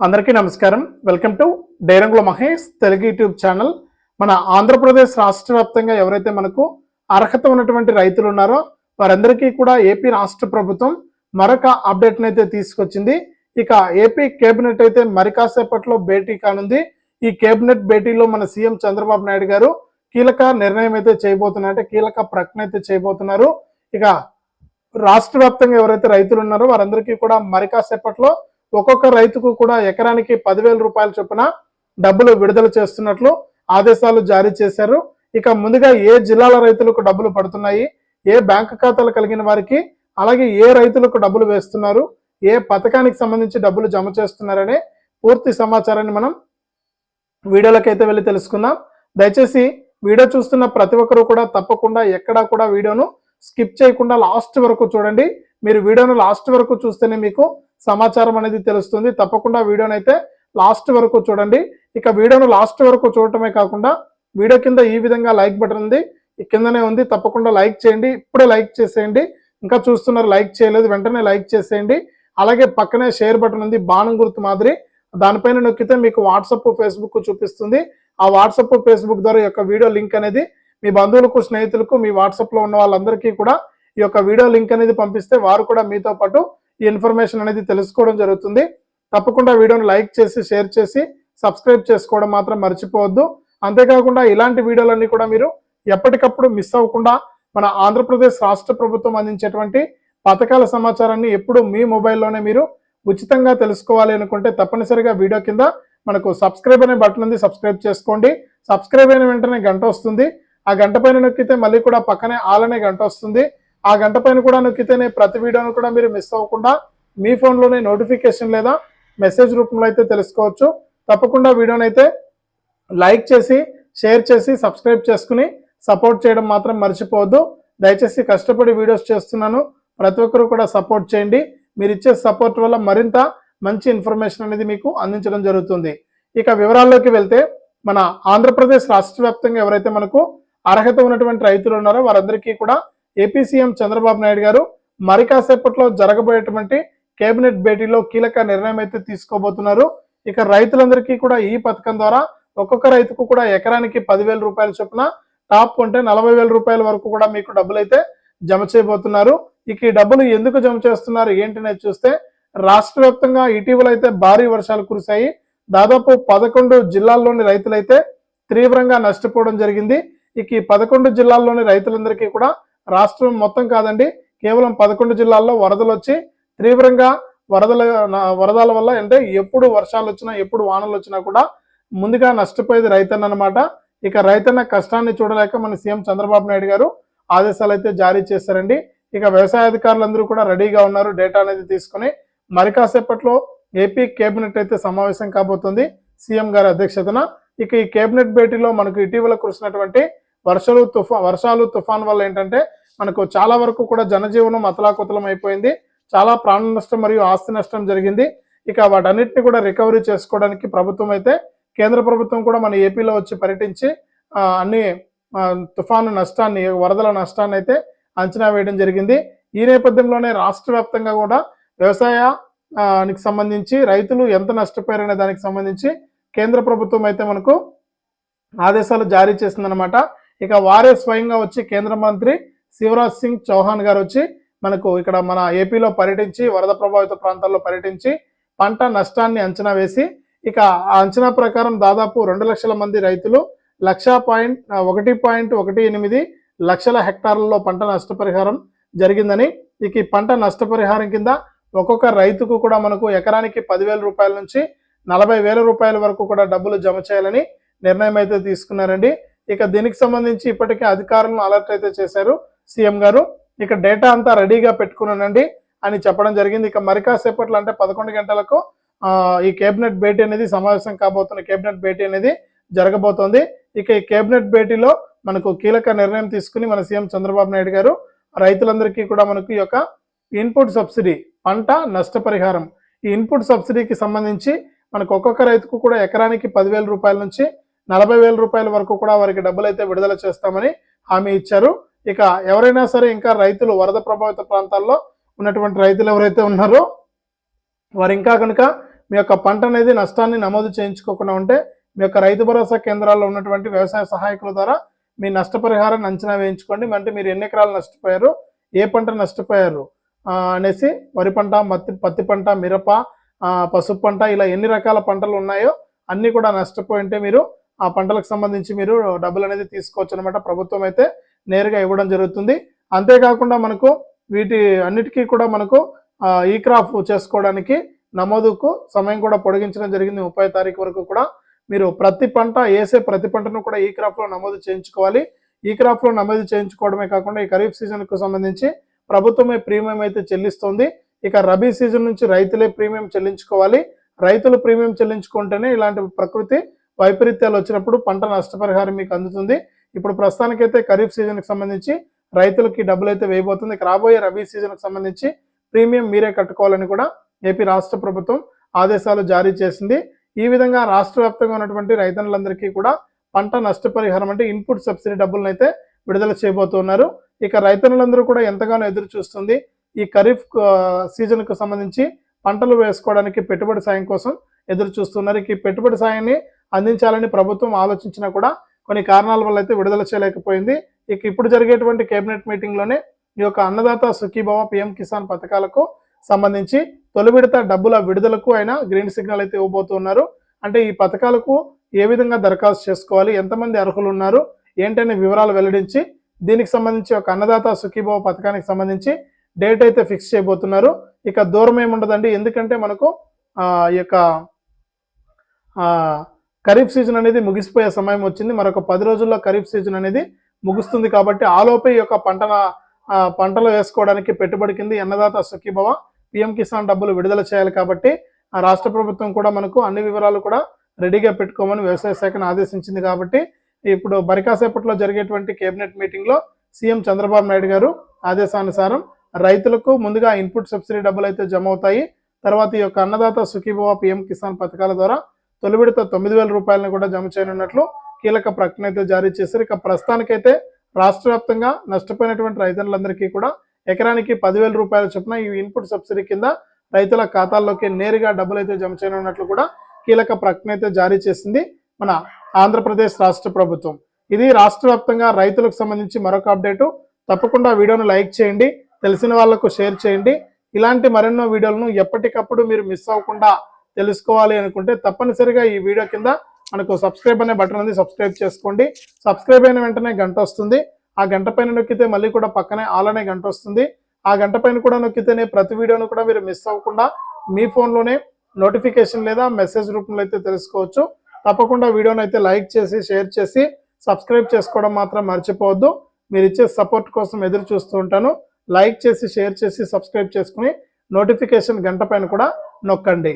అందరికీ నమస్కారం. Welcome to డైరంగుల మహేష్ తెలుగు యూట్యూబ్ ఛానల్. మన ఆంధ్రప్రదేశ్ రాష్ట్ర వ్యాప్తంగా ఎవరైతే మనకు అర్హత ఉన్నటువంటి రైతులు ఉన్నారో వారందరికీ కూడా ఏపీ రాష్ట్ర ప్రభుత్వం మరొక అప్డేట్ అయితే తీసుకొచ్చింది. ఇక ఏపీ కేబినెట్ అయితే మరి కాసేపట్లో భేటీ కానుంది. ఈ కేబినెట్ భేటీలో మన సీఎం చంద్రబాబు నాయుడు గారు కీలక నిర్ణయం అయితే చేయబోతున్నారు. అంటే కీలక ప్రకటన అయితే చేయబోతున్నారు. ఇక రాష్ట్ర వ్యాప్తంగా ఎవరైతే రైతులు ఉన్నారో వారందరికీ కూడా మరి కాసేపట్లో ఒక్కొక్క రైతుకు కూడా ఎకరానికి పదివేల రూపాయల చొప్పున డబ్బులు విడుదల చేస్తున్నట్లు ఆదేశాలు జారీ చేశారు. ఇక ముందుగా ఏ జిల్లాల రైతులకు డబ్బులు పడుతున్నాయి? ఏ బ్యాంక్ ఖాతాలు కలిగిన వారికి? అలాగే ఏ రైతులకు డబ్బులు వేస్తున్నారు? ఏ పథకానికి సంబంధించి డబ్బులు జమ చేస్తున్నారనే పూర్తి సమాచారాన్ని మనం వీడియోలకైతే వెళ్ళి తెలుసుకుందాం. దయచేసి వీడియో చూస్తున్న ప్రతి ఒక్కరూ కూడా తప్పకుండా ఎక్కడా కూడా వీడియోను స్కిప్ చేయకుండా లాస్ట్ వరకు చూడండి. మీరు వీడియోను లాస్ట్ వరకు చూస్తేనే మీకు సమాచారం అనేది తెలుస్తుంది. తప్పకుండా వీడియోని అయితే లాస్ట్ వరకు చూడండి. ఇక వీడియోను లాస్ట్ వరకు చూడటమే కాకుండా వీడియో కింద ఈ విధంగా లైక్ బటన్ ఉంది. ఈ కిందనే ఉంది. తప్పకుండా లైక్ చేయండి. ఇప్పుడే లైక్ చేసేయండి. ఇంకా చూస్తున్నారు లైక్ చేయలేదు. వెంటనే లైక్ చేసేయండి. అలాగే పక్కనే షేర్ బటన్ ఉంది. బాణం గుర్తు మాదిరి. దానిపైన నొక్కితే మీకు వాట్సప్ ఫేస్బుక్ చూపిస్తుంది. ఆ వాట్సప్ ఫేస్బుక్ ద్వారా యొక్క వీడియో లింక్ అనేది మీ బంధువులకు స్నేహితులకు మీ వాట్సాప్లో ఉన్న వాళ్ళందరికీ కూడా ఈ యొక్క వీడియో లింక్ అనేది పంపిస్తే వారు కూడా మీతో పాటు ఈ ఇన్ఫర్మేషన్ అనేది తెలుసుకోవడం జరుగుతుంది. తప్పకుండా వీడియోని లైక్ చేసి షేర్ చేసి సబ్స్క్రైబ్ చేసుకోవడం మాత్రం మర్చిపోవద్దు. అంతేకాకుండా ఇలాంటి వీడియోలన్నీ కూడా మీరు ఎప్పటికప్పుడు మిస్ అవ్వకుండా మన ఆంధ్రప్రదేశ్ రాష్ట్ర ప్రభుత్వం అందించేటువంటి పథకాల సమాచారాన్ని ఎప్పుడు మీ మొబైల్లోనే మీరు ఉచితంగా తెలుసుకోవాలి అనుకుంటే తప్పనిసరిగా వీడియో కింద మనకు సబ్స్క్రైబ్ అనే బటన్ ఉంది సబ్స్క్రైబ్ చేసుకోండి. సబ్స్క్రైబ్ అయిన వెంటనే గంట వస్తుంది. ఆ గంట పైన నొక్కితే మళ్ళీ కూడా పక్కనే ఆల్ అనే గంట వస్తుంది. ఆ గంట పైన కూడా నొక్కితేనే ప్రతి వీడియోను కూడా మీరు మిస్ అవ్వకుండా మీ ఫోన్లోనే నోటిఫికేషన్ లేదా మెసేజ్ రూపంలో అయితే తెలుసుకోవచ్చు. తప్పకుండా వీడియోని అయితే లైక్ చేసి షేర్ చేసి సబ్స్క్రైబ్ చేసుకుని సపోర్ట్ చేయడం మాత్రం మర్చిపోవద్దు. దయచేసి కష్టపడి వీడియోస్ చేస్తున్నాను. ప్రతి ఒక్కరు కూడా సపోర్ట్ చేయండి. మీరు ఇచ్చే సపోర్ట్ వల్ల మరింత మంచి ఇన్ఫర్మేషన్ అనేది మీకు అందించడం జరుగుతుంది. ఇక వివరాల్లోకి వెళ్తే మన ఆంధ్రప్రదేశ్ రాష్ట్ర వ్యాప్తంగా ఎవరైతే మనకు అర్హత ఉన్నటువంటి రైతులు ఉన్నారో వారందరికీ కూడా ఏపీ సీఎం చంద్రబాబు నాయుడు గారు మరి కాసేపట్లో జరగబోయేటువంటి కేబినెట్ భేటీలో కీలక నిర్ణయం అయితే తీసుకోబోతున్నారు. ఇక రైతులందరికీ కూడా ఈ పథకం ద్వారా ఒక్కొక్క రైతుకు కూడా ఎకరానికి పదివేల రూపాయల చొప్పున టాప్ ఉంటే నలభై వేల రూపాయల వరకు కూడా మీకు డబ్బులు అయితే జమ చేయబోతున్నారు. ఇక ఈ డబ్బులు ఎందుకు జమ చేస్తున్నారు? ఏంటనేది చూస్తే రాష్ట్ర వ్యాప్తంగా ఇటీవల అయితే భారీ వర్షాలు కురిశాయి. దాదాపు పదకొండు జిల్లాల్లోని రైతులైతే తీవ్రంగా నష్టపోవడం జరిగింది. ఇక ఈ పదకొండు జిల్లాల్లోని రైతులందరికీ కూడా రాష్ట్రం మొత్తం కాదండి కేవలం పదకొండు జిల్లాల్లో వరదలు వచ్చి తీవ్రంగా వరదల వరదల వల్ల అంటే ఎప్పుడు వర్షాలు వచ్చినా ఎప్పుడు వానలు వచ్చినా కూడా ముందుగా నష్టపోయేది రైతన్న అనమాట ఇక రైతన్న కష్టాన్ని చూడలేక మన సీఎం చంద్రబాబు నాయుడు గారు ఆదేశాలు అయితే జారీ చేశారండి. ఇక వ్యవసాయ అధికారులందరూ కూడా రెడీగా ఉన్నారు డేటా అనేది తీసుకుని. మరి కాసేపట్లో ఏపీ కేబినెట్ అయితే సమావేశం కాబోతుంది సీఎం గారి అధ్యక్షతన. ఇక ఈ కేబినెట్ భేటీలో మనకు ఇటీవల కురిసినటువంటి వర్షాలు తుఫా వర్షాలు తుఫాన్ వల్ల ఏంటంటే మనకు చాలా వరకు కూడా జనజీవనం అతలాకుతలం అయిపోయింది. చాలా ప్రాణ నష్టం మరియు ఆస్తి నష్టం జరిగింది. ఇక వాటన్నిటిని కూడా రికవరీ చేసుకోవడానికి ప్రభుత్వం అయితే కేంద్ర ప్రభుత్వం కూడా మన ఏపీలో వచ్చి పర్యటించి అన్ని తుఫాను నష్టాన్ని వరదల నష్టాన్ని అయితే అంచనా వేయడం జరిగింది. ఈ నేపథ్యంలోనే రాష్ట్ర వ్యాప్తంగా కూడా వ్యవసాయానికి సంబంధించి రైతులు ఎంత నష్టపోయారనే దానికి సంబంధించి కేంద్ర ప్రభుత్వం అయితే మనకు ఆదేశాలు జారీ చేసిందనమాట ఇక వారే స్వయంగా వచ్చి కేంద్ర మంత్రి శివరాజ్ సింగ్ చౌహాన్ గారు వచ్చి మనకు ఇక్కడ మన ఏపీలో పర్యటించి వరద ప్రభావిత ప్రాంతాల్లో పర్యటించి పంట నష్టాన్ని అంచనా వేసి ఇక ఆ అంచనా ప్రకారం దాదాపు రెండు లక్షల మంది రైతులు లక్ష పాయింట్ ఒకటి పాయింట్ ఒకటి ఎనిమిది లక్షల హెక్టార్లలో పంట నష్టపరిహారం జరిగిందని ఇక ఈ పంట నష్టపరిహారం కింద ఒక్కొక్క రైతుకు కూడా మనకు ఎకరానికి పదివేల రూపాయల నుంచి నలభై వేల రూపాయల వరకు కూడా డబ్బులు జమ చేయాలని నిర్ణయం అయితే తీసుకున్నారండి. ఇక దీనికి సంబంధించి ఇప్పటికే అధికారులను అలర్ట్ అయితే చేశారు సీఎం గారు. ఇక డేటా అంతా రెడీగా పెట్టుకున్నానండి అని చెప్పడం జరిగింది. ఇక మరి కాసేపట్లో అంటే పదకొండు గంటలకు ఈ కేబినెట్ భేటీ అనేది సమావేశం కాబోతున్న కేబినెట్ భేటీ అనేది జరగబోతోంది. ఇక ఈ కేబినెట్ భేటీలో మనకు కీలక నిర్ణయం తీసుకుని మన సీఎం చంద్రబాబు నాయుడు గారు రైతులందరికీ కూడా మనకు ఈ యొక్క ఇన్పుట్ సబ్సిడీ పంట నష్టపరిహారం. ఈ ఇన్పుట్ సబ్సిడీకి సంబంధించి మనకు ఒక్కొక్క రైతుకు కూడా ఎకరానికి పదివేల రూపాయల నుంచి నలభై వేల రూపాయల వరకు కూడా వారికి డబ్బులు అయితే విడుదల చేస్తామని హామీ ఇచ్చారు. ఇక ఎవరైనా సరే ఇంకా రైతులు వరద ప్రభావిత ప్రాంతాల్లో ఉన్నటువంటి రైతులు ఎవరైతే ఉన్నారో వారు ఇంకా కనుక మీ యొక్క పంట అనేది నష్టాన్ని నమోదు చేయించుకోకుండా ఉంటే మీ యొక్క రైతు భరోసా కేంద్రాల్లో ఉన్నటువంటి వ్యవసాయ సహాయకుల ద్వారా మీ నష్టపరిహారాన్ని అంచనా వేయించుకోండి. అంటే మీరు ఎన్ని ఎకరాలు నష్టపోయారు ఏ పంట నష్టపోయారు అనేసి వరి పంట మత్తి పత్తి పంట మిరప పసుపు పంట ఇలా ఎన్ని రకాల పంటలు ఉన్నాయో అన్నీ కూడా నష్టపోయి ఉంటే మీరు ఆ పంటలకు సంబంధించి మీరు డబ్బులు అనేది తీసుకోవచ్చు అనమాట ప్రభుత్వం అయితే నేరుగా ఇవ్వడం జరుగుతుంది. అంతేకాకుండా మనకు వీటి అన్నిటికీ కూడా మనకు ఈ క్రాప్ చేసుకోవడానికి నమోదుకు సమయం కూడా పొడిగించడం జరిగింది. ముప్పై తారీఖు వరకు కూడా మీరు ప్రతి పంట వేసే ప్రతి పంటను కూడా ఈ క్రాప్లో నమోదు చేయించుకోవాలి. ఈ క్రాప్లో నమోదు చేయించుకోవడమే కాకుండా ఈ ఖరీఫ్ సీజన్కు సంబంధించి ప్రభుత్వమే ప్రీమియం అయితే చెల్లిస్తుంది. ఇక రబీ సీజన్ నుంచి రైతులే ప్రీమియం చెల్లించుకోవాలి. రైతులు ప్రీమియం చెల్లించుకుంటేనే ఇలాంటి ప్రకృతి వైపరీత్యాలు వచ్చినప్పుడు పంట నష్టపరిహారం మీకు అందుతుంది. ఇప్పుడు ప్రస్తుతానికైతే ఖరీఫ్ సీజన్కి సంబంధించి రైతులకి డబ్బులు అయితే వేయబోతుంది. రాబోయే రబీ సీజన్కి సంబంధించి ప్రీమియం మీరే కట్టుకోవాలని కూడా ఏపీ రాష్ట్ర ప్రభుత్వం ఆదేశాలు జారీ చేసింది. ఈ విధంగా రాష్ట్ర వ్యాప్తంగా ఉన్నటువంటి రైతన్నులందరికీ కూడా పంట నష్టపరిహారం అంటే ఇన్పుట్ సబ్సిడీ డబ్బులను అయితే విడుదల చేయబోతున్నారు. ఇక రైతన్నులందరూ కూడా ఎంతగానో ఎదురు చూస్తుంది ఈ ఖరీఫ్ సీజన్కు సంబంధించి పంటలు వేసుకోవడానికి పెట్టుబడి సాయం కోసం ఎదురు చూస్తున్నారు. ఈ పెట్టుబడి సాయాన్ని అందించాలని ప్రభుత్వం ఆలోచించినా కూడా కొన్ని కారణాల వల్ల అయితే విడుదల చేయలేకపోయింది. ఇక ఇప్పుడు జరిగేటువంటి కేబినెట్ మీటింగ్లోనే ఈ యొక్క అన్నదాత సుఖీభావ పిఎం కిసాన్ పథకాలకు సంబంధించి తొలి విడత డబ్బుల విడుదలకు ఆయన గ్రీన్ సిగ్నల్ అయితే ఇవ్వబోతున్నారు. అంటే ఈ పథకాలకు ఏ విధంగా దరఖాస్తు చేసుకోవాలి? ఎంతమంది అర్హులు ఉన్నారు? ఏంటనే వివరాలు వెల్లడించి దీనికి సంబంధించి ఒక అన్నదాత సుఖీభావ పథకానికి సంబంధించి డేట్ అయితే ఫిక్స్ చేయబోతున్నారు. ఇక దూరం ఏముండదండి. ఎందుకంటే మనకు ఈ యొక్క ఖరీఫ్ సీజన్ అనేది ముగిసిపోయే సమయం వచ్చింది. మరొక పది రోజుల్లో ఖరీఫ్ సీజన్ అనేది ముగుస్తుంది కాబట్టి ఆలోపే ఈ యొక్క పంటల పంటలు వేసుకోవడానికి పెట్టుబడి కింద అన్నదాత సుఖీభవ పిఎం కిసాన్ డబ్బులు విడుదల చేయాలి కాబట్టి ఆ రాష్ట్ర ప్రభుత్వం కూడా మనకు అన్ని వివరాలు కూడా రెడీగా పెట్టుకోమని వ్యవసాయ శాఖను ఆదేశించింది కాబట్టి ఇప్పుడు బరికాసేపట్లో జరిగేటువంటి కేబినెట్ మీటింగ్లో సీఎం చంద్రబాబు నాయుడు గారు ఆదేశానుసారం రైతులకు ముందుగా ఇన్పుట్ సబ్సిడీ డబ్బులు అయితే జమ అవుతాయి. తర్వాత ఈ యొక్క అన్నదాత సుఖీభవ పిఎం కిసాన్ పథకాల ద్వారా తొలి విడత తొమ్మిది వేల రూపాయలను కూడా జమ చేయనున్నట్లు కీలక ప్రకటన అయితే జారీ చేశారు. ఇక ప్రస్తుతానికైతే రాష్ట్ర వ్యాప్తంగా నష్టపోయినటువంటి రైతులందరికీ కూడా ఎకరానికి పదివేల రూపాయల చొప్పున ఈ ఇన్పుట్ సబ్సిడీ కింద రైతుల ఖాతాల్లోకి నేరుగా డబ్బులు అయితే జమ చేయనున్నట్లు కూడా కీలక ప్రకటన అయితే జారీ చేసింది మన ఆంధ్రప్రదేశ్ రాష్ట్ర ప్రభుత్వం. ఇది రాష్ట్ర వ్యాప్తంగా రైతులకు సంబంధించి మరొక అప్డేటు. తప్పకుండా వీడియోను లైక్ చేయండి తెలిసిన వాళ్ళకు షేర్ చేయండి. ఇలాంటి మరెన్నో వీడియోలను ఎప్పటికప్పుడు మీరు మిస్ అవ్వకుండా తెలుసుకోవాలి అనుకుంటే తప్పనిసరిగా ఈ వీడియో కింద మనకు సబ్స్క్రైబ్ అనే బటన్ ఉంది సబ్స్క్రైబ్ చేసుకోండి. సబ్స్క్రైబ్ అయిన వెంటనే గంట వస్తుంది. ఆ గంట పైన నొక్కితే మళ్ళీ కూడా పక్కనే ఆల్ అనే గంట వస్తుంది. ఆ గంట పైన కూడా నొక్కితేనే ప్రతి వీడియోను కూడా మీరు మిస్ అవ్వకుండా మీ ఫోన్లోనే నోటిఫికేషన్ లేదా మెసేజ్ రూపంలో అయితే తెలుసుకోవచ్చు. తప్పకుండా వీడియోని అయితే లైక్ చేసి షేర్ చేసి సబ్స్క్రైబ్ చేసుకోవడం మాత్రం మర్చిపోవద్దు. మీరు ఇచ్చే సపోర్ట్ కోసం ఎదురు చూస్తూ ఉంటాను. లైక్ చేసి షేర్ చేసి సబ్స్క్రైబ్ చేసుకుని నోటిఫికేషన్ గంట పైన కూడా నొక్కండి.